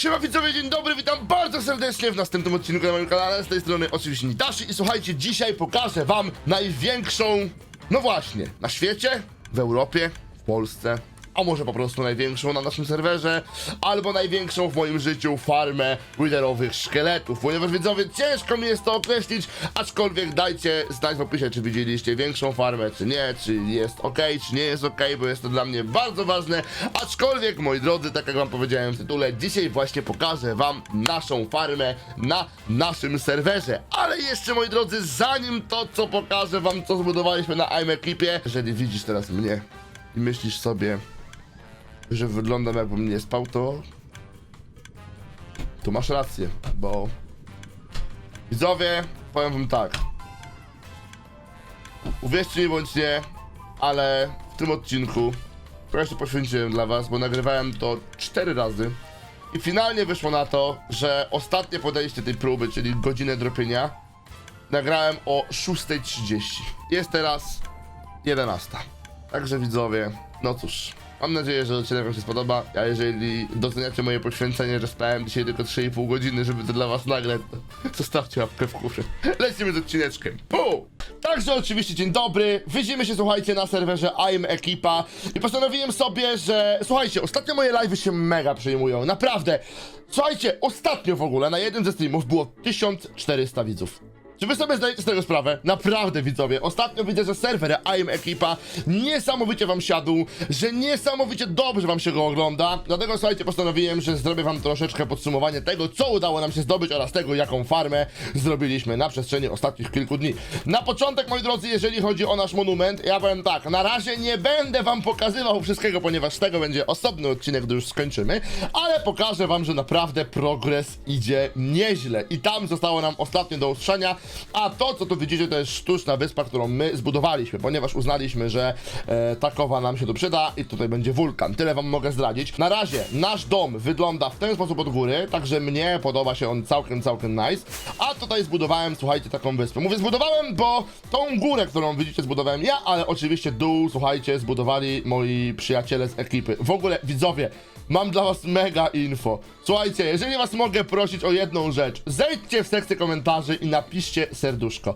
Siema widzowie, dzień dobry, witam bardzo serdecznie w następnym odcinku na moim kanale, z tej strony oczywiście Nitashi i słuchajcie, dzisiaj pokażę wam największą, no właśnie, na świecie, w Europie, w Polsce, a może po prostu największą na naszym serwerze, albo największą w moim życiu farmę widerowych szkieletów, ponieważ widzowie, ciężko mi jest to określić, aczkolwiek dajcie znać w opisie, czy widzieliście większą farmę, czy nie, czy jest ok, czy nie jest ok, bo jest to dla mnie bardzo ważne, aczkolwiek, moi drodzy, tak jak wam powiedziałem w tytule, dzisiaj właśnie pokażę wam naszą farmę na naszym serwerze, ale jeszcze, moi drodzy, zanim to, co pokażę wam, co zbudowaliśmy na I'm Ekipie, jeżeli widzisz teraz mnie i myślisz sobie, że wyglądam jakbym nie spał, to... To masz rację, bo... Widzowie, powiem wam tak. Uwierzcie mi bądź nie, ale w tym odcinku się poświęciłem dla was, bo nagrywałem to 4 razy. I finalnie wyszło na to, że ostatnie podejście tej próby, czyli godzinę dropienia, nagrałem o 6.30. Jest teraz 11. Także widzowie, no cóż. Mam nadzieję, że odcinek wam się spodoba, a jeżeli doceniacie moje poświęcenie, że spałem dzisiaj tylko 3,5 godziny, żeby to dla was nagrać, to zostawcie łapkę w górze. Lecimy z odcineczkiem. Pum! Także oczywiście dzień dobry, widzimy się słuchajcie na serwerze I'm Ekipa i postanowiłem sobie, że słuchajcie, ostatnio moje live'y się mega przejmują, naprawdę. Słuchajcie, ostatnio w ogóle na jednym ze streamów było 1400 widzów. Czy wy sobie zdajecie z tego sprawę? Naprawdę widzowie, ostatnio widzę, że serwer I'm Ekipa niesamowicie wam siadł, że niesamowicie dobrze wam się go ogląda, dlatego słuchajcie, postanowiłem, że zrobię wam troszeczkę podsumowanie tego, co udało nam się zdobyć oraz tego, jaką farmę zrobiliśmy na przestrzeni ostatnich kilku dni. Na początek, moi drodzy, jeżeli chodzi o nasz monument, ja powiem tak, na razie nie będę wam pokazywał wszystkiego, ponieważ z tego będzie osobny odcinek, gdy już skończymy, ale pokażę wam, że naprawdę progres idzie nieźle. I tam zostało nam ostatnio do usłyszenia, a to, co tu widzicie, to jest sztuczna wyspa, którą my zbudowaliśmy, ponieważ uznaliśmy, że e, takowa nam się tu przyda i tutaj będzie wulkan. Tyle wam mogę zdradzić. Na razie nasz dom wygląda w ten sposób od góry, także mnie podoba się on całkiem, całkiem nice. A tutaj zbudowałem, słuchajcie, taką wyspę. Mówię zbudowałem, bo tą górę, którą widzicie, zbudowałem ja, ale oczywiście dół, słuchajcie, zbudowali moi przyjaciele z ekipy. W ogóle, widzowie, Mam dla was mega info. Słuchajcie, jeżeli was mogę prosić o jedną rzecz, zejdźcie w sekcję komentarzy i napiszcie serduszko.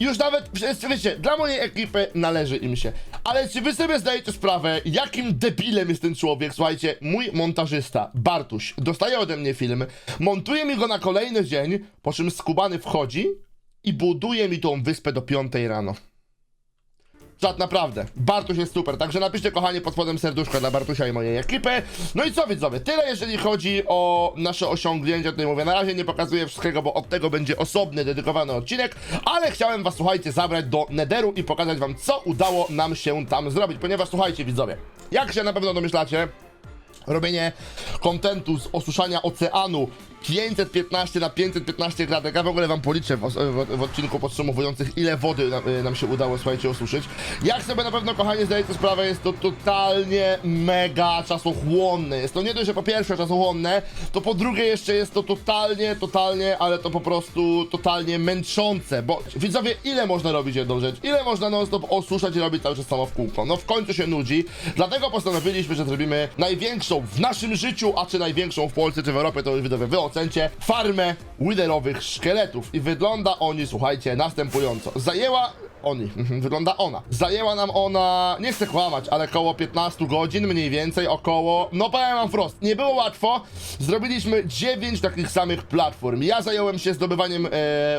Już nawet, wiecie, dla mojej ekipy należy im się. Ale czy wy sobie zdajecie sprawę, jakim debilem jest ten człowiek? Słuchajcie, mój montażysta, Bartuś, dostaje ode mnie film, montuje mi go na kolejny dzień, po czym skubany wchodzi i buduje mi tą wyspę do 5 rano. Czad, naprawdę. Bartuś jest super. Także napiszcie, kochani, pod spodem serduszko dla Bartusia i mojej ekipy. No i co, widzowie? Tyle, jeżeli chodzi o nasze osiągnięcia. Tutaj mówię, na razie nie pokazuję wszystkiego, bo od tego będzie osobny, dedykowany odcinek. Ale chciałem was, słuchajcie, zabrać do Nederu i pokazać wam, co udało nam się tam zrobić. Ponieważ, słuchajcie, widzowie, jak się na pewno domyślacie, robienie kontentu z osuszania oceanu 515 na 515 kratek. Ja w ogóle wam policzę w, w, w odcinku podsumowujących, ile wody nam, y, nam się udało, słuchajcie, osuszyć. Jak sobie na pewno, kochani, zdajecie sprawę, jest to totalnie mega czasochłonne. Jest to nie dość, że po pierwsze czasochłonne, to po drugie jeszcze jest to totalnie, totalnie, ale to po prostu totalnie męczące, bo widzowie, ile można robić jedną rzecz? Ile można non-stop osuszać i robić cały czas samo w kółko? No w końcu się nudzi, dlatego postanowiliśmy, że zrobimy największą w naszym życiu, a czy największą w Polsce, czy w Europie, to już widzowie wy ocencie, farmę widerowych szkieletów i wygląda oni, słuchajcie, następująco. Zajęła oni, mhm, wygląda ona. Zajęła nam ona, nie chcę kłamać, ale około 15 godzin, mniej więcej, około, no powiem wam wprost, nie było łatwo. Zrobiliśmy 9 takich samych platform. Ja zająłem się zdobywaniem e,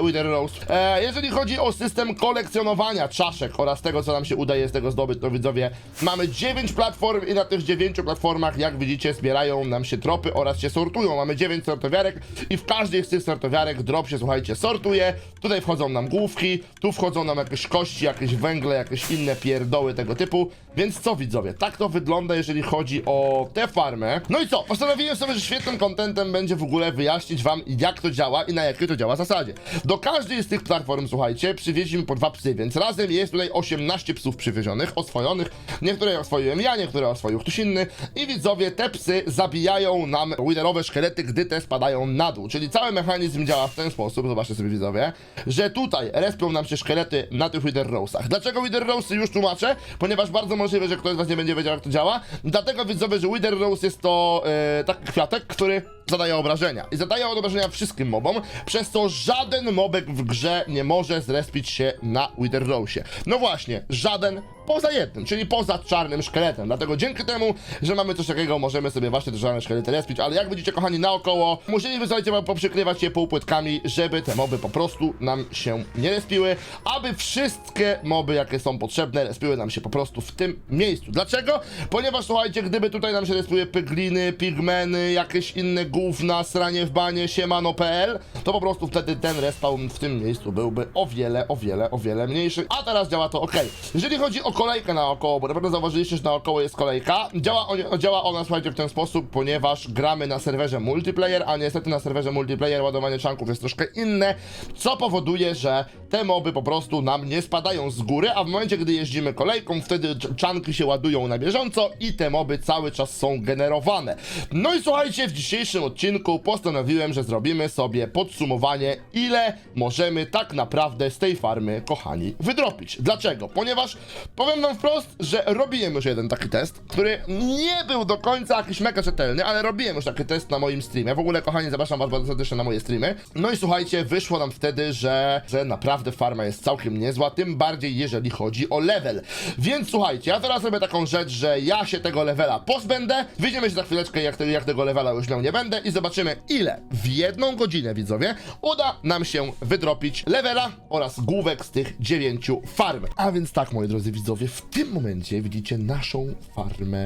Wither Rose. E, jeżeli chodzi o system kolekcjonowania czaszek oraz tego, co nam się udaje z tego zdobyć, to widzowie, mamy 9 platform i na tych 9 platformach, jak widzicie, zbierają nam się tropy oraz się sortują. Mamy 9 sortowiarek i w każdej z tych sortowiarek drop się, słuchajcie, sortuje. Tutaj wchodzą nam główki, tu wchodzą nam jakieś kości, jakieś węgle, jakieś inne pierdoły tego typu. Więc co widzowie, tak to wygląda, jeżeli chodzi o tę farmę. No i co, postanowiłem sobie, że świetnym kontentem będzie w ogóle wyjaśnić wam, jak to działa i na jakiej to działa zasadzie. Do każdej z tych platform, słuchajcie, przywieźliśmy po dwa psy, więc razem jest tutaj 18 psów przywiezionych, oswojonych. Niektóre oswoiłem ja, niektóre oswoił ktoś inny. I widzowie, te psy zabijają nam widerowe szkielety, gdy te spadają na dół. Czyli cały mechanizm działa w ten sposób, zobaczcie sobie widzowie, że tutaj respią nam się szkielety na tych Wither Rose'ach. Dlaczego Wither Rose'y już tłumaczę? Ponieważ bardzo możliwe, że ktoś z was nie będzie wiedział, jak to działa. Dlatego widzowie, że Wither Rose jest to e, taki kwiatek, który zadaje obrażenia. I zadaje obrażenia wszystkim mobom, przez co żaden mobek w grze nie może zrespić się na Wither Rose'ie. No właśnie, żaden poza jednym, czyli poza czarnym szkieletem. Dlatego dzięki temu, że mamy coś takiego, możemy sobie właśnie te czarne szkielety respić, ale jak widzicie, kochani, naokoło, musieliby, słuchajcie, poprzykrywać je półpłytkami, żeby te moby po prostu nam się nie respiły, aby wszystkie moby, jakie są potrzebne, respiły nam się po prostu w tym miejscu. Dlaczego? Ponieważ, słuchajcie, gdyby tutaj nam się respiły pygliny, pigmeny, jakieś inne gówna, sranie w banie, siemano.pl, to po prostu wtedy ten respawn w tym miejscu byłby o wiele, o wiele, o wiele mniejszy, a teraz działa to ok. Jeżeli chodzi o kolejkę naokoło, bo na pewno zauważyliście, że naokoło jest kolejka, działa, on, działa ona, słuchajcie, w ten sposób, ponieważ gramy na serwerze multiplayer, a niestety na serwerze multiplayer ładowanie czanków jest troszkę inne, co powoduje, że te moby po prostu nam nie spadają z góry, a w momencie, gdy jeździmy kolejką, wtedy cz- czanki się ładują na bieżąco i te moby cały czas są generowane. No i słuchajcie, w dzisiejszym odcinku postanowiłem, że zrobimy sobie podsumowanie, ile możemy tak naprawdę z tej farmy, kochani, wydropić. Dlaczego? Ponieważ powiem wam wprost, że robiłem już jeden taki test, który nie był do końca jakiś mega rzetelny, ale robiłem już taki test na moim streamie. W ogóle, kochani, zapraszam was bardzo serdecznie na moje streamy. No i słuchajcie, wyszło nam wtedy, że, że naprawdę farma jest całkiem niezła, tym bardziej jeżeli chodzi o level. Więc słuchajcie, ja teraz robię taką rzecz, że ja się tego levela pozbędę, wyjdziemy się za chwileczkę, jak, te, jak tego levela już miał nie będę i zobaczymy, ile w jedną godzinę, widzowie, uda nam się wydropić levela oraz główek z tych dziewięciu farm. A więc tak, moi drodzy widzowie, w tym momencie widzicie naszą farmę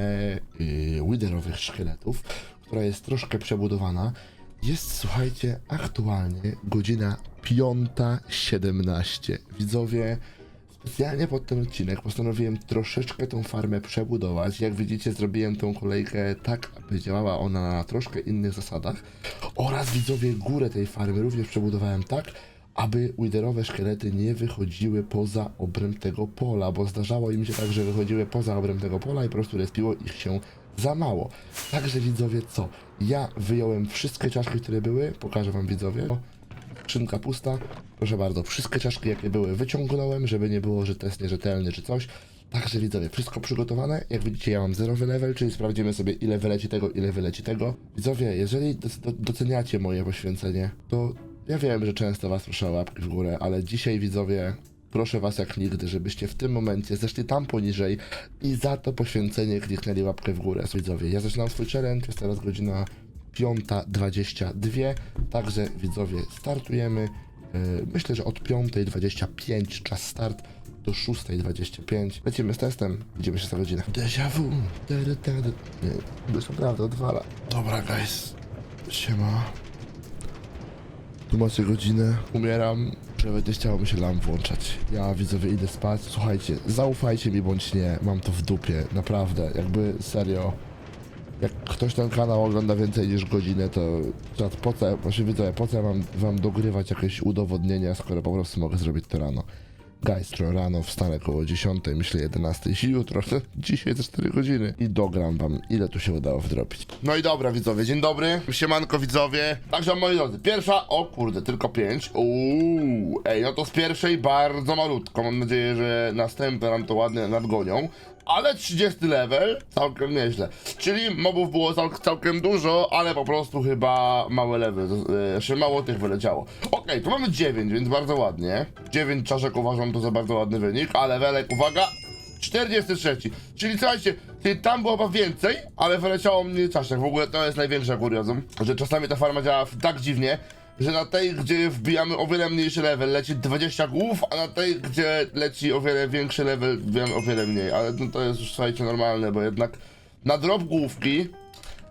yy, szkieletów, która jest troszkę przebudowana. Jest, słuchajcie, aktualnie godzina 5.17. Widzowie, specjalnie pod ten odcinek postanowiłem troszeczkę tą farmę przebudować. Jak widzicie, zrobiłem tą kolejkę tak, aby działała ona na troszkę innych zasadach. Oraz widzowie, górę tej farmy również przebudowałem tak, aby widerowe szkielety nie wychodziły poza obręb tego pola, bo zdarzało im się tak, że wychodziły poza obręb tego pola i po prostu respiło ich się za mało. Także widzowie, co? Ja wyjąłem wszystkie czaszki, które były, pokażę wam widzowie. Skrzynka pusta. Proszę bardzo, wszystkie czaszki jakie były wyciągnąłem, żeby nie było, że test nierzetelny czy coś. Także widzowie, wszystko przygotowane. Jak widzicie, ja mam zerowy level, czyli sprawdzimy sobie ile wyleci tego, ile wyleci tego. Widzowie, jeżeli doc- do- doceniacie moje poświęcenie, to ja wiem, że często was proszę o łapki w górę, ale dzisiaj widzowie, proszę was jak nigdy, żebyście w tym momencie zeszli tam poniżej i za to poświęcenie kliknęli łapkę w górę. Widzowie, ja zaczynam swój challenge, jest teraz godzina 5.22, także widzowie startujemy. Yy, Myślę, że od 5.25 czas start do 6.25. Lecimy z testem, widzimy się za godzinę. Déjà vu. Nie, to jest naprawdę odwala. Dobra, guys. Siema. Tu macie godzinę. Umieram. Nawet nie chciało mi się lamp włączać. Ja widzowie idę spać. Słuchajcie, zaufajcie mi bądź nie. Mam to w dupie. Naprawdę. Jakby serio. Jak ktoś ten kanał ogląda więcej niż godzinę, to czat, po co, właśnie widzowie, po co mam wam dogrywać jakieś udowodnienia, skoro po prostu mogę zrobić to rano. Guys, jutro rano wstanę koło 10, myślę 11, jeśli jutro, dzisiaj za 4 godziny i dogram wam, ile tu się udało wdropić. No i dobra widzowie, dzień dobry, siemanko widzowie. Także moi drodzy, pierwsza, o kurde, tylko 5. Uuu, ej, no to z pierwszej bardzo malutko, mam nadzieję, że następne nam to ładnie nadgonią. Ale 30 level, całkiem nieźle. Czyli mobów było cał całkiem dużo, ale po prostu chyba małe level, z- jeszcze mało tych wyleciało. Okej, tu mamy 9, więc bardzo ładnie. 9 czaszek uważam to za bardzo ładny wynik, a levelek, uwaga, 43. Czyli słuchajcie, tam było chyba więcej, ale wyleciało mniej czaszek. W ogóle to jest największa kuriozum, że czasami ta farma działa tak dziwnie, że na tej, gdzie wbijamy o wiele mniejszy level, leci 20 głów, a na tej, gdzie leci o wiele większy level, wbijamy o wiele mniej. Ale no, to jest już, słuchajcie, normalne, bo jednak na drop główki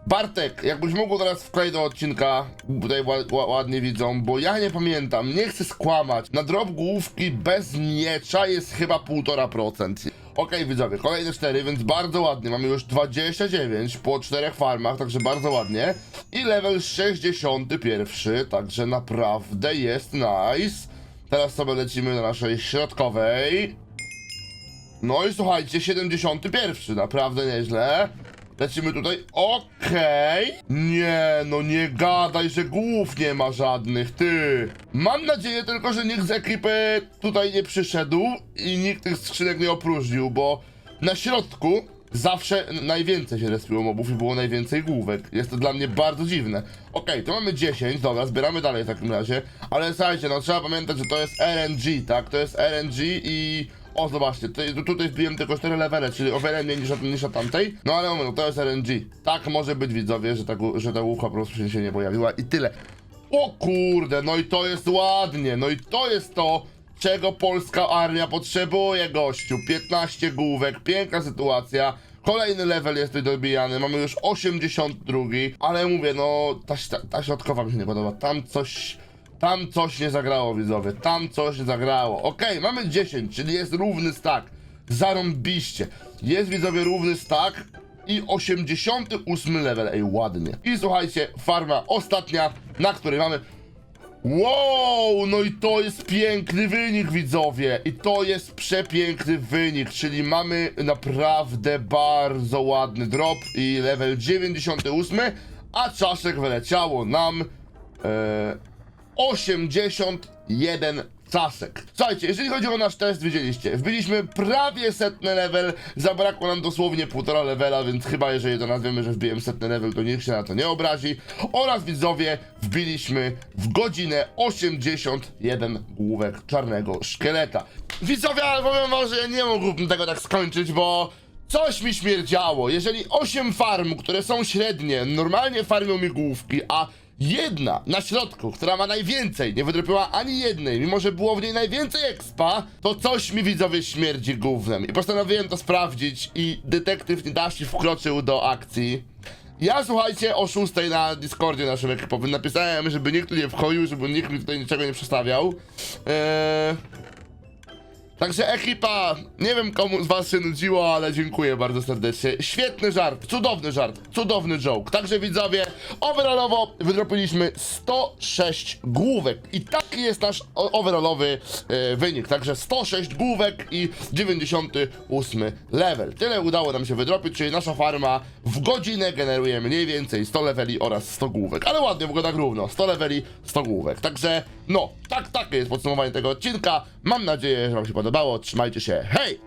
Bartek, jakbyś mógł teraz wkleić do odcinka, tutaj ła- ła- ładnie widzą, bo ja nie pamiętam, nie chcę skłamać. Na drop główki bez miecza jest chyba 1,5%. Okej widzowie, kolejne 4, więc bardzo ładnie. Mamy już 29 po czterech farmach, także bardzo ładnie. I level 61, także naprawdę jest nice. Teraz sobie lecimy na naszej środkowej. No i słuchajcie, 71, naprawdę nieźle. Lecimy tutaj, okej. Nie, no nie gadaj, że głów nie ma żadnych, ty. Mam nadzieję tylko, że nikt z ekipy tutaj nie przyszedł i nikt tych skrzynek nie opróżnił, bo na środku zawsze najwięcej się respiło mobów i było najwięcej główek. Jest to dla mnie bardzo dziwne. Okej, to mamy 10, dobra, zbieramy dalej w takim razie, ale słuchajcie, no trzeba pamiętać, że to jest RNG, tak? To jest RNG i... O, zobaczcie, tutaj, tu- tutaj wbiłem tylko 4 levele, czyli o wiele mniej niż, niż od tamtej. No ale no to jest RNG. Tak może być widzowie, że ta, że ta główka po prostu się nie pojawiła i tyle. O kurde, no i to jest ładnie, no i to jest to, czego polska armia potrzebuje, gościu. 15 główek, piękna sytuacja. Kolejny level jest tutaj dobijany, mamy już 82, ale mówię, no ta, ta, ta środkowa mi się nie podoba. Tam coś, tam coś nie zagrało, widzowie, tam coś nie zagrało. Okej, mamy 10, czyli jest równy stack. Zarąbiście. Jest, widzowie, równy stack i 88 level, ej, ładnie. I słuchajcie, farma ostatnia, na której mamy Wow, no i to jest piękny wynik, widzowie. I to jest przepiękny wynik, czyli mamy naprawdę bardzo ładny drop i level 98, a czaszek wyleciało nam e, 81 czaszek. Słuchajcie, jeżeli chodzi o nasz test, widzieliście, wbiliśmy prawie setny level, zabrakło nam dosłownie półtora levela, więc chyba jeżeli to nazwiemy, że wbiłem setny level, to nikt się na to nie obrazi. Oraz widzowie, wbiliśmy w godzinę 81 główek czarnego szkieleta. Widzowie, ale powiem wam, że nie mógłbym tego tak skończyć, bo Coś mi śmierdziało. Jeżeli 8 farm, które są średnie, normalnie farmią mi główki, a jedna na środku, która ma najwięcej, nie wydropiła ani jednej, mimo że było w niej najwięcej expa, to coś mi widzowie śmierdzi gównem. I postanowiłem to sprawdzić i detektyw Nidashi wkroczył do akcji. Ja słuchajcie o 6 na Discordzie naszym ekipowym napisałem, żeby nikt tu nie wchodził, żeby nikt mi tutaj niczego nie przestawiał. Eee... Także ekipa, nie wiem komu z was się nudziło, ale dziękuję bardzo serdecznie. Świetny żart, cudowny żart, cudowny joke. Także widzowie, overallowo wydropiliśmy 106 główek i taki jest nasz overallowy e, wynik. Także 106 główek i 98 level. Tyle udało nam się wydropić, czyli nasza farma w godzinę generuje mniej więcej 100 leveli oraz 100 główek. Ale ładnie, bo tak równo, 100 leveli, 100 główek. Także no, tak, takie jest podsumowanie tego odcinka. Mam nadzieję, że wam się podobało. Trzymajcie się, hej!